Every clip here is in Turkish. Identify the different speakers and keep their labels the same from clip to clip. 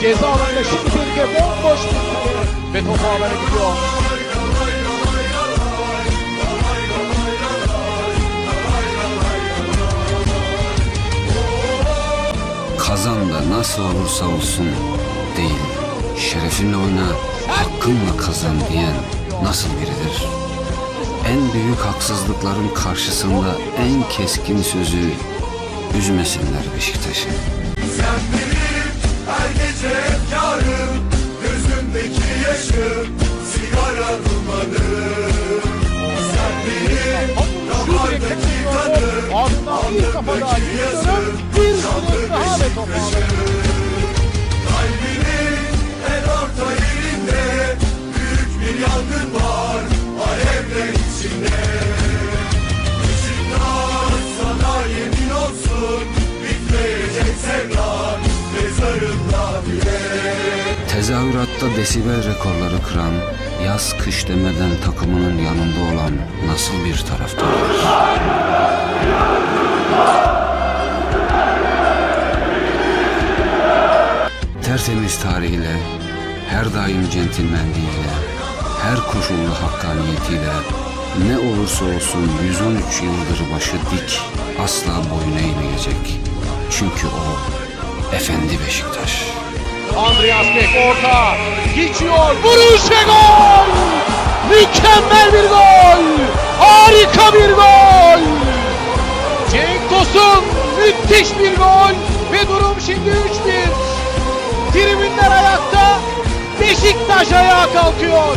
Speaker 1: Ceza alanında şimdi tehlike bomboş bir kale. Ve top ağlara gidiyor.
Speaker 2: Kazan da nasıl olursa olsun değil. Şerefinle oyna, hakkınla kazan diyen nasıl biridir? En büyük haksızlıkların karşısında en keskin sözü üzmesinler Beşiktaş'ı.
Speaker 3: Sen benim her gece efkarım Gözümdeki yaşım sigara dumanım Sen benim damardaki
Speaker 1: bir kafa daha gidiyor. Bir
Speaker 2: Tezahüratta desibel rekorları kıran, yaz kış demeden takımının yanında olan nasıl bir taraftardır? Tertemiz tarihiyle, her daim centilmenliğiyle, her koşullu hakkaniyetiyle, ne olursa olsun 113 yıldır başı dik, asla boyun eğmeyecek. Çünkü o, Efendi Beşiktaş.
Speaker 1: Andreas Beck orta. Geçiyor. Vuruş ve gol. Mükemmel bir gol. Harika bir gol. Cenk Tosun müthiş bir gol. Ve durum şimdi 3-1. Tribünler ayakta. Beşiktaş ayağa kalkıyor.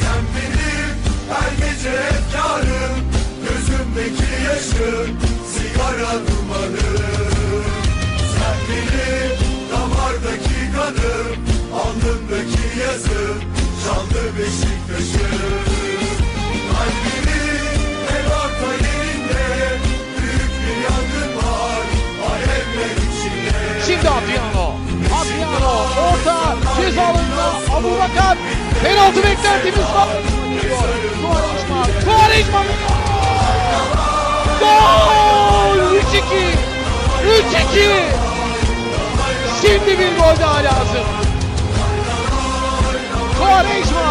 Speaker 3: Sen benim her gece efkarım Gözümdeki yaşım Canlı Beşiktaş'ım Kalbimin en orta yerinde Büyük bir yangın var Alevler içinde
Speaker 1: Şimdi Adriano. Adriano orta cezalarında Abu Bakar. Penaltı beklentimiz var. Quaresma. Quaresma. Gol! 3-2. 3-2. Şimdi bir gol daha lazım. Quaresma.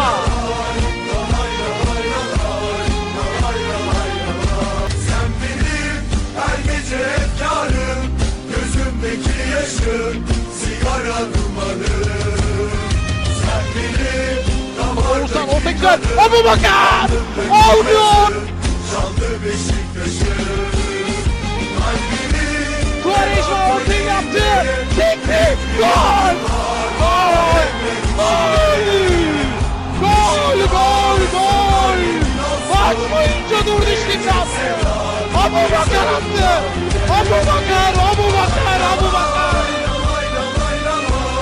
Speaker 3: Sen benim her gece efkarım Gözümdeki yaşım sigara dumanım Sen benim damardaki
Speaker 1: orta güzel. Abu Bakar. Almıyor. Boyunca durdu İstiklal. Abu Bakar attı. Abu Bakar. Abu Bakar. Abu Bakar.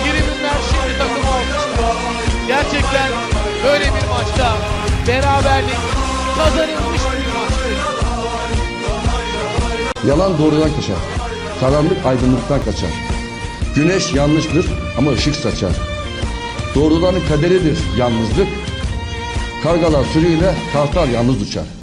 Speaker 1: Tribünler şimdi alkışlıyor. Gerçekten böyle bir maçta beraberlik kazanılmış bir maçtı.
Speaker 4: Yalan doğrudan kaçar. Karanlık aydınlıktan kaçar. Güneş yanlıştır ama ışık saçar. Doğruların kaderidir yalnızlık. Kargalar sürüyle kartal yalnız uçar.